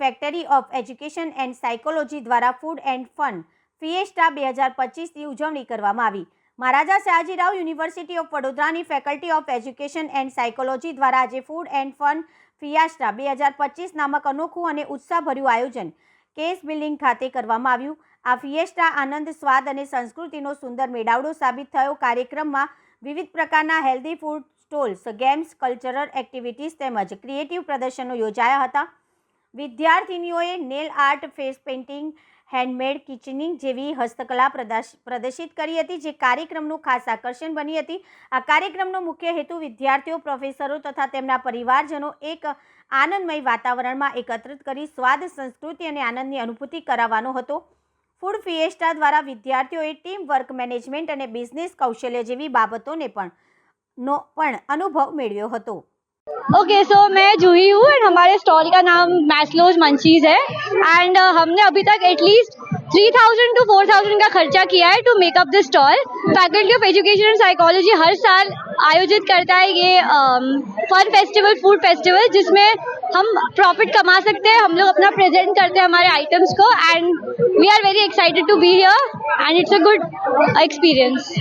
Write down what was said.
Factory of education and psychology દ્વારા food and fun fiesta બે હજાર પચીસની ઉજવણી કરવામાં આવી. મહારાજા સયાજીરાવ યુનિવર્સિટી ઓફ વડોદરાની faculty of education and psychology દ્વારા આજે ફૂડ એન્ડ ફન ફિયાસ્ટા બે હજાર પચીસ નામક અનોખું અને ઉત્સાહભર્યું આયોજન કેસ બિલ્ડિંગ ખાતે કરવામાં આવ્યું. આ ફિએસ્ટા આનંદ, સ્વાદ અને સંસ્કૃતિનો સુંદર મેળાવડો સાબિત થયો. કાર્યક્રમમાં વિવિધ પ્રકારના healthy food stalls games cultural activities તેમજ ક્રિએટિવ પ્રદર્શનો યોજાયા હતા. વિદ્યાર્થિનીઓએ nail art, face painting, handmade, કિચનિંગ જેવી હસ્તકલા પ્રદર્શ- પ્રદર્શિત કરી હતી, જે કાર્યક્રમનું ખાસ આકર્ષણ બની હતી. આ કાર્યક્રમનો મુખ્ય હેતુ વિદ્યાર્થીઓ, પ્રોફેસરો તથા તેમના પરિવારજનો એક આનંદમય વાતાવરણમાં એકત્રિત કરી સ્વાદ, સંસ્કૃતિ અને આનંદની અનુભૂતિ કરાવવાનો હતો. ફૂડ ફિએસ્ટા દ્વારા વિદ્યાર્થીઓએ ટીમ વર્ક મેનેજમેન્ટ અને બિઝનેસ કૌશલ્ય જેવી બાબતોને પણ નો, પણ અનુભવ મેળવ્યો હતો. ओके सो मैं जूही हूँ एंड हमारे स्टॉल का नाम मैस्लोज मंचीज है। एंड हमने अभी तक at least three thousand two four thousand का खर्चा किया है to make up this stall faculty of education and psychology हर साल आयोजित करता है ये फन फेस्टिवल फ़ूड फेस्टिवल जिसमें हम प्रॉफिट कमा सकते हैं, हम लोग अपना प्रेजेंट करते हैं हमारे आइटम्स को। And we are very excited to be here and it's a good experience